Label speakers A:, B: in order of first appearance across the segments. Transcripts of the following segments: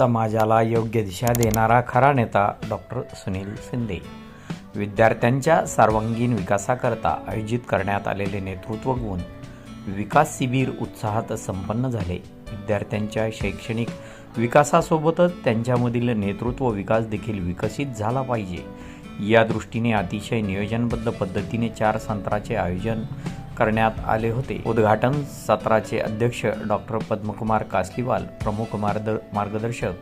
A: समाजाला योग्य दिशा देणारा खरा नेता डॉक्टर सुनील शिंदे. विद्यार्थ्यांच्या सर्वांगीण विकासाकरता आयोजित करण्यात आलेले नेतृत्व गुण विकास शिबिर उत्साहात संपन्न झाले. विद्यार्थ्यांच्या शैक्षणिक विकासासोबतच त्यांच्यामधील नेतृत्व विकास देखील विकसित झाला पाहिजे. या दृष्टीने अतिशय नियोजनबद्ध पद्धतीने चार संत्राचे आयोजन करण्यात आले होते. उद्घाटन सत्राचे अध्यक्ष डॉक्टर पद्मकुमार कासलीवाल प्रमुख मार्ग मार्गदर्शक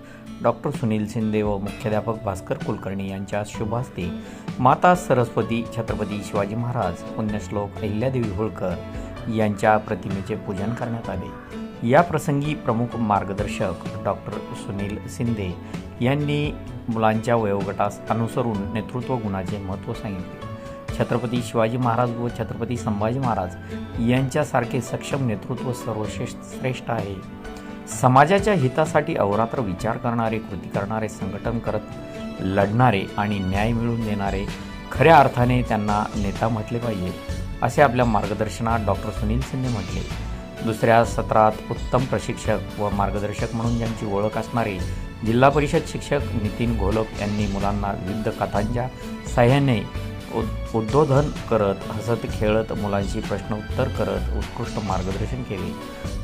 A: डॉक्टर सुनील शिंदे व मुख्याध्यापक भास्कर कुलकर्णी यांच्या शुभास्ते. माता सरस्वती छत्रपती शिवाजी महाराज पुण्यश्लोक अहिल्यादेवी होळकर यांच्या प्रतिमेचे पूजन करण्यात आले. या प्रसंगी प्रमुख मार्गदर्शक डॉक्टर सुनील शिंदे यांनी मुलांच्या वयोगटास अनुसरून नेतृत्व गुणाचे महत्त्व सांगितले. छत्रपती शिवाजी महाराज व छत्रपती संभाजी महाराज यांच्यासारखे सक्षम नेतृत्व सर्वश्रेष्ठ श्रेष्ठ आहे. समाजाच्या हितासाठी अवरात्र विचार करणारे कृती करणारे संघटन करत लढणारे आणि न्याय मिळवून देणारे खऱ्या अर्थाने त्यांना नेता म्हटले पाहिजे असे आपल्या मार्गदर्शनात डॉक्टर सुनील सिंधे म्हटले. दुसऱ्या सत्रात उत्तम प्रशिक्षक व मार्गदर्शक म्हणून ज्यांची ओळख असणारे जिल्हा परिषद शिक्षक नितीन घोलप यांनी मुलांना विविध कथांच्या साह्याने उद उद्बोधन करत हसत खेळत मुलांशी प्रश्नोत्तर करत उत्कृष्ट मार्गदर्शन केले.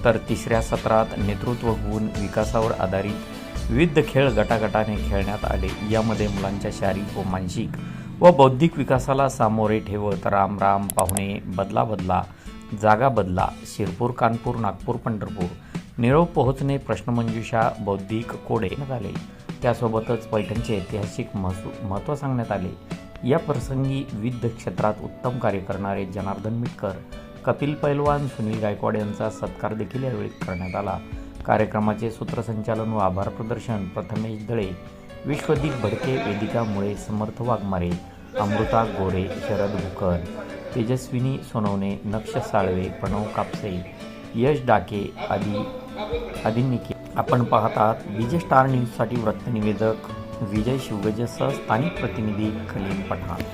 A: तर तिसऱ्या सत्रात नेतृत्व गुण विकासावर आधारित विविध खेळ गटागटाने खेळण्यात आले. यामध्ये मुलांच्या शारीरिक व मानसिक व बौद्धिक विकासाला सामोरे ठेवत राम राम पाहुणे बदला बदला जागा बदला शिरपूर कानपूर नागपूर पंढरपूर निरोप पोहोचणे प्रश्नमंजुषा बौद्धिक कोडे करण्यात आले. त्यासोबतच पैठणचे ऐतिहासिक महसू महत्त्व सांगण्यात आले. या प्रसंगी विविध क्षेत्रात उत्तम कार्य करणारे जनार्दन मिटकर कपिल पैलवान सुनील गायकवाड यांचा सत्कार देखील यावेळी करण्यात आला. कार्यक्रमाचे सूत्रसंचालन व आभार प्रदर्शन प्रथमेश दळे विश्वदीप भडके वेदिका मुळे समर्थ वाघमारे अमृता गोरे शरद भुकर तेजस्विनी सोनवणे नक्ष साळवे प्रणव कापसे यश डाके आदी आदींनी आपण पाहतात विजय स्टार न्यूजसाठी वृत्तनिवेदक विजय शिवगजेसह स्थानिक प्रतिनिधी खलील पठाण.